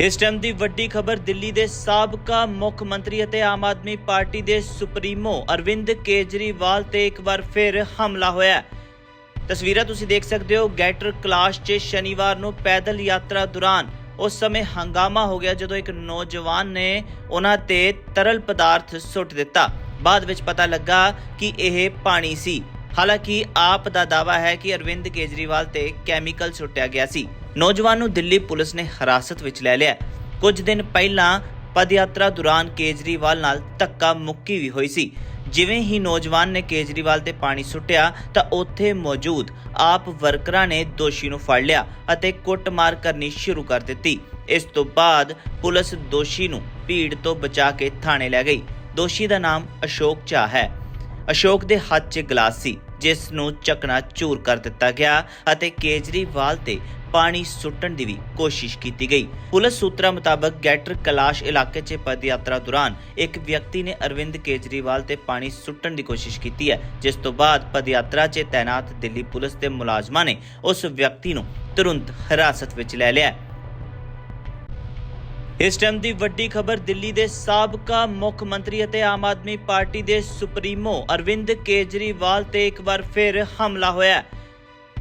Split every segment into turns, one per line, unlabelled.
ਇਸ ਟਾਈਮ ਦੀ ਵੱਡੀ ਖਬਰ ਦਿੱਲੀ ਦੇ ਸਾਬਕਾ ਮੁੱਖ ਮੰਤਰੀ ਅਤੇ ਆਮ ਆਦਮੀ ਪਾਰਟੀ ਦੇ ਸੁਪਰੀਮੋ ਅਰਵਿੰਦ ਕੇਜਰੀਵਾਲ ਤੇ ਇੱਕ ਵਾਰ ਫਿਰ ਹਮਲਾ ਹੋਇਆ ਤਸਵੀਰਾਂ ਤੁਸੀਂ ਦੇਖ ਸਕਦੇ ਹੋ, ਗੈਟਰ ਕਲਾਸ਼ 'ਚ ਸ਼ਨੀਵਾਰ ਨੂੰ ਪੈਦਲ ਯਾਤਰਾ ਦੌਰਾਨ ਉਸ ਸਮੇਂ ਹੰਗਾਮਾ ਹੋ ਗਿਆ ਜਦੋਂ ਇੱਕ ਨੌਜਵਾਨ ਨੇ ਉਹਨਾਂ ਤੇ ਤਰਲ ਪਦਾਰਥ ਸੁੱਟ ਦਿੱਤਾ। ਬਾਅਦ ਵਿੱਚ ਪਤਾ ਲੱਗਾ ਕਿ ਇਹ ਪਾਣੀ ਸੀ। ਹਾਲਾਂਕਿ ਆਪ ਦਾ ਦਾਵਾ ਹੈ ਕਿ ਅਰਵਿੰਦ ਕੇਜਰੀਵਾਲ ਤੇ ਕੈਮੀਕਲ ਸੁੱਟਿਆ ਗਿਆ ਸੀ। ਨੌਜਵਾਨ ਨੂੰ ਦਿੱਲੀ ਪੁਲਿਸ ਨੇ ਹਿਰਾਸਤ ਵਿੱਚ ਲੈ ਲਿਆ। ਕੁਝ ਦਿਨ ਪਹਿਲਾਂ ਪਦਯਾਤਰਾ ਦੌਰਾਨ ਕੇਜਰੀਵਾਲ ਨਾਲ ਧੱਕਾ ਮੁੱਕੀ ਵੀ ਹੋਈ ਸੀ। ਜਿਵੇਂ ਹੀ ਨੌਜਵਾਨ ਨੇ ਕੇਜਰੀਵਾਲ ਤੇ ਪਾਣੀ ਸੁੱਟਿਆ, ਤਾਂ ਉੱਥੇ ਮੌਜੂਦ ਆਪ ਵਰਕਰਾਂ ਨੇ ਦੋਸ਼ੀ ਨੂੰ ਫੜ ਲਿਆ ਅਤੇ ਕੁੱਟਮਾਰ ਕਰਨੀ ਸ਼ੁਰੂ ਕਰ ਦਿੱਤੀ। ਇਸ ਤੋਂ ਬਾਅਦ ਪੁਲਿਸ ਦੋਸ਼ੀ ਨੂੰ ਭੀੜ ਤੋਂ ਬਚਾ ਕੇ ਥਾਣੇ ਲੈ ਗਈ। ਦੋਸ਼ੀ ਦਾ ਨਾਮ ਅਸ਼ੋਕ ਝਾ ਹੈ। ਅਸ਼ੋਕ ਦੇ ਹੱਥ 'ਚ ਗਲਾਸ ਸੀ। ਜਿਸ ਨੂੰ ਚੱਕਣਾ ਚੂਰ ਕਰ ਦਿੱਤਾ ਗਿਆ ਅਤੇ ਕੇਜਰੀਵਾਲ ਤੇ ਪਾਣੀ ਸੁੱਟਣ ਦੀ ਵੀ ਕੋਸ਼ਿਸ਼ ਕੀਤੀ ਗਈ। ਪੁਲਿਸ ਸੂਤਰਾਂ ਮੁਤਾਬਕ ਗੈਟਰ ਕਲਾਸ਼ ਇਲਾਕੇ 'ਚ ਪਦ ਯਾਤਰਾ ਦੌਰਾਨ ਇੱਕ ਵਿਅਕਤੀ ਨੇ ਅਰਵਿੰਦ ਕੇਜਰੀਵਾਲ ਤੇ ਪਾਣੀ ਸੁੱਟਣ ਦੀ ਕੋਸ਼ਿਸ਼ ਕੀਤੀ ਹੈ, ਜਿਸ ਤੋਂ ਬਾਅਦ ਪਦ ਯਾਤਰਾ 'ਚ ਤੈਨਾਤ ਦਿੱਲੀ ਪੁਲਿਸ ਦੇ ਮੁਲਾਜ਼ਮਾਂ ਨੇ ਉਸ ਵਿਅਕਤੀ ਨੂੰ ਤੁਰੰਤ ਹਿਰਾਸਤ ਵਿੱਚ ਲੈ ਲਿਆ ਇਸ ਟਾਈਮ ਦੀ ਵੱਡੀ ਖਬਰ ਦਿੱਲੀ ਦੇ ਸਾਬਕਾ ਮੁੱਖ ਮੰਤਰੀ ਅਤੇ ਆਮ ਆਦਮੀ ਪਾਰਟੀ ਦੇ ਸੁਪਰੀਮੋ ਅਰਵਿੰਦ ਕੇਜਰੀਵਾਲ ਤੇ ਇੱਕ ਵਾਰ ਫਿਰ ਹਮਲਾ ਹੋਇਆ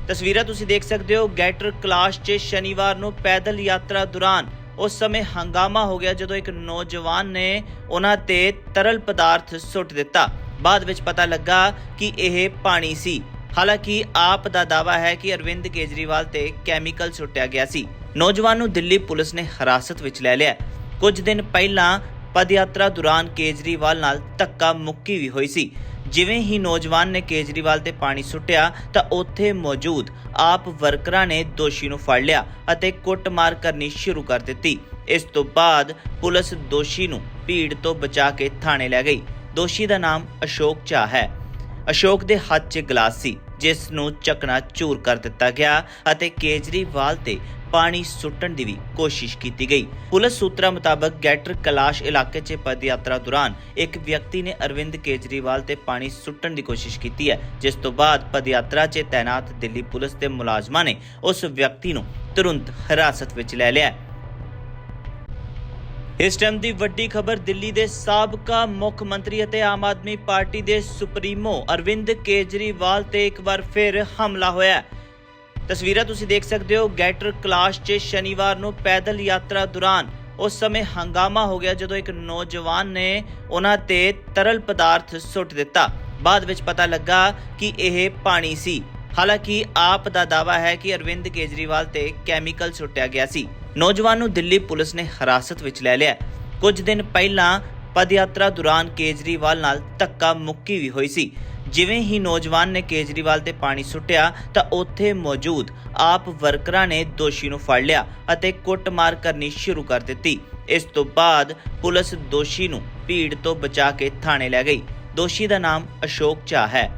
ਤਸਵੀਰਾਂ ਤੁਸੀਂ ਦੇਖ ਸਕਦੇ ਹੋ, ਗੈਟਰ ਕਲਾਸ਼ 'ਚ ਸ਼ਨੀਵਾਰ ਨੂੰ ਪੈਦਲ ਯਾਤਰਾ ਦੌਰਾਨ ਉਸ ਸਮੇਂ ਹੰਗਾਮਾ ਹੋ ਗਿਆ ਜਦੋਂ ਇੱਕ ਨੌਜਵਾਨ ਨੇ ਉਹਨਾਂ ਤੇ ਤਰਲ ਪਦਾਰਥ ਸੁੱਟ ਦਿੱਤਾ। ਬਾਅਦ ਵਿੱਚ ਪਤਾ ਲੱਗਾ ਕਿ ਇਹ ਪਾਣੀ ਸੀ। ਹਾਲਾਂਕਿ ਆਪ ਦਾ ਦਾਵਾ ਹੈ ਕਿ ਅਰਵਿੰਦ ਕੇਜਰੀਵਾਲ ਤੇ ਕੈਮੀਕਲ ਸੁੱਟਿਆ ਗਿਆ ਸੀ। ਨੌਜਵਾਨ ਨੂੰ ਦਿੱਲੀ ਪੁਲਿਸ ਨੇ ਹਿਰਾਸਤ ਵਿੱਚ ਲੈ ਲਿਆ। ਕੁਝ ਦਿਨ ਪਹਿਲਾਂ ਪਦਯਾਤਰਾ ਦੌਰਾਨ ਕੇਜਰੀਵਾਲ ਨਾਲ ਧੱਕਾ ਮੁੱਕੀ ਵੀ ਹੋਈ ਸੀ। ਜਿਵੇਂ ਹੀ ਨੌਜਵਾਨ ਨੇ ਕੇਜਰੀਵਾਲ ਤੇ ਪਾਣੀ ਸੁੱਟਿਆ, ਤਾਂ ਉੱਥੇ ਮੌਜੂਦ ਆਪ ਵਰਕਰਾਂ ਨੇ ਦੋਸ਼ੀ ਨੂੰ ਫੜ ਲਿਆ ਅਤੇ ਕੁੱਟਮਾਰ ਕਰਨੀ ਸ਼ੁਰੂ ਕਰ ਦਿੱਤੀ। ਇਸ ਤੋਂ ਬਾਅਦ ਪੁਲਿਸ ਦੋਸ਼ੀ ਨੂੰ ਭੀੜ ਤੋਂ ਬਚਾ ਕੇ ਥਾਣੇ ਲੈ ਗਈ। ਦੋਸ਼ੀ ਦਾ ਨਾਮ ਅਸ਼ੋਕ ਝਾ ਹੈ। ਅਸ਼ੋਕ ਦੇ ਹੱਥ 'ਚ ਗਲਾਸ ਸੀ, ਜਿਸ ਨੂੰ ਚੱਕਣਾ ਚੂਰ ਕਰ ਦਿੱਤਾ ਗਿਆ ਅਤੇ ਕੇਜਰੀਵਾਲ ਤੇ ਪਾਣੀ ਸੁੱਟਣ ਦੀ ਵੀ ਕੋਸ਼ਿਸ਼ ਕੀਤੀ ਗਈ। ਪੁਲਿਸ ਸੂਤਰਾਂ ਮੁਤਾਬਕ ਗੈਟਰ ਕਲਾਸ਼ ਇਲਾਕੇ 'ਚ ਪਦ ਯਾਤਰਾ ਦੌਰਾਨ ਇੱਕ ਵਿਅਕਤੀ ਨੇ ਅਰਵਿੰਦ ਕੇਜਰੀਵਾਲ ਤੇ ਪਾਣੀ ਸੁੱਟਣ ਦੀ ਕੋਸ਼ਿਸ਼ ਕੀਤੀ ਹੈ, ਜਿਸ ਤੋਂ ਬਾਅਦ ਪਦ ਯਾਤਰਾ 'ਚ ਤੈਨਾਤ ਦਿੱਲੀ ਪੁਲਿਸ ਦੇ ਮੁਲਾਜ਼ਮਾਂ ਨੇ ਉਸ ਵਿਅਕਤੀ ਨੂੰ ਤੁਰੰਤ ਹਿਰਾਸਤ ਵਿੱਚ ਲੈ ਲਿਆ ਇਸ ਟਾਈਮ ਦੀ ਵੱਡੀ ਖਬਰ ਦਿੱਲੀ ਦੇ ਸਾਬਕਾ ਮੁੱਖ ਮੰਤਰੀ ਅਤੇ ਆਮ ਆਦਮੀ ਪਾਰਟੀ ਦੇ ਸੁਪਰੀਮੋ ਅਰਵਿੰਦ ਕੇਜਰੀਵਾਲ ਤੇ ਇੱਕ ਵਾਰ ਫਿਰ ਹਮਲਾ ਹੋਇਆ ਤਸਵੀਰਾਂ ਤੁਸੀਂ ਦੇਖ ਸਕਦੇ ਹੋ, ਗੈਟਰ ਕਲਾਸ਼ 'ਚ ਸ਼ਨੀਵਾਰ ਨੂੰ ਪੈਦਲ ਯਾਤਰਾ ਦੌਰਾਨ ਉਸ ਸਮੇਂ ਹੰਗਾਮਾ ਹੋ ਗਿਆ ਜਦੋਂ ਇੱਕ ਨੌਜਵਾਨ ਨੇ ਉਹਨਾਂ ਤੇ ਤਰਲ ਪਦਾਰਥ ਸੁੱਟ ਦਿੱਤਾ। ਬਾਅਦ ਵਿੱਚ ਪਤਾ ਲੱਗਾ ਕਿ ਇਹ ਪਾਣੀ ਸੀ। ਹਾਲਾਂਕਿ ਆਪ ਦਾ ਦਾਵਾ ਹੈ ਕਿ ਅਰਵਿੰਦ ਕੇਜਰੀਵਾਲ ਤੇ ਕੈਮੀਕਲ ਸੁੱਟਿਆ ਗਿਆ ਸੀ। ਨੌਜਵਾਨ ਨੂੰ ਦਿੱਲੀ ਪੁਲਿਸ ਨੇ ਹਿਰਾਸਤ ਵਿੱਚ ਲੈ ਲਿਆ। ਹੈ। ਕੁਝ ਦਿਨ ਪਹਿਲਾਂ ਪਦ ਯਾਤਰਾ ਦੌਰਾਨ ਕੇਜਰੀਵਾਲ ਨਾਲ ਧੱਕਾ ਮੁੱਕੀ ਵੀ ਹੋਈ ਸੀ। ਜਿਵੇਂ ਹੀ ਨੌਜਵਾਨ ਨੇ ਕੇਜਰੀਵਾਲ ਤੇ ਪਾਣੀ ਸੁੱਟਿਆ, ਤਾਂ ਉੱਥੇ ਮੌਜੂਦ ਆਪ ਵਰਕਰਾਂ ਨੇ ਦੋਸ਼ੀ ਨੂੰ ਫੜ ਲਿਆ ਅਤੇ ਕੁੱਟਮਾਰ ਕਰਨੀ ਸ਼ੁਰੂ ਕਰ ਦਿੱਤੀ। ਇਸ ਤੋਂ ਬਾਅਦ ਪੁਲਿਸ ਦੋਸ਼ੀ ਨੂੰ ਭੀੜ ਤੋਂ ਬਚਾ ਕੇ ਥਾਣੇ ਲੈ ਗਈ। ਦੋਸ਼ੀ ਦਾ ਨਾਮ ਅਸ਼ੋਕ ਝਾ ਹੈ।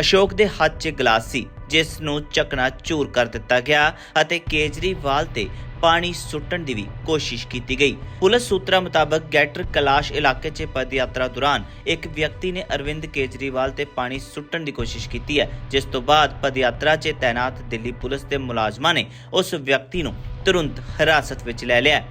ਅਸ਼ੋਕ ਦੇ ਹੱਥ 'ਚ ਗਲਾਸ ਸੀ, ਜਿਸ ਨੂੰ ਚੱਕਣਾ ਚੂਰ ਕਰ ਦਿੱਤਾ ਗਿਆ ਅਤੇ ਕੇਜਰੀਵਾਲ ਤੇ ਪਾਣੀ ਸੁੱਟਣ ਦੀ ਵੀ ਕੋਸ਼ਿਸ਼ ਕੀਤੀ ਗਈ। ਪੁਲਿਸ ਸੂਤਰਾਂ ਮੁਤਾਬਕ ਗੈਟਰ ਕਲਾਸ਼ ਇਲਾਕੇ 'ਚ ਪਦ ਯਾਤਰਾ ਦੌਰਾਨ ਇੱਕ ਵਿਅਕਤੀ ਨੇ ਅਰਵਿੰਦ ਕੇਜਰੀਵਾਲ ਤੇ ਪਾਣੀ ਸੁੱਟਣ ਦੀ ਕੋਸ਼ਿਸ਼ ਕੀਤੀ ਹੈ, ਜਿਸ ਤੋਂ ਬਾਅਦ ਪਦ ਯਾਤਰਾ 'ਚ ਤਾਇਨਾਤ ਦਿੱਲੀ ਪੁਲਿਸ ਦੇ ਮੁਲਾਜ਼ਮਾਂ ਨੇ ਉਸ ਵਿਅਕਤੀ ਨੂੰ ਤੁਰੰਤ ਹਿਰਾਸਤ ਵਿੱਚ ਲੈ ਲਿਆ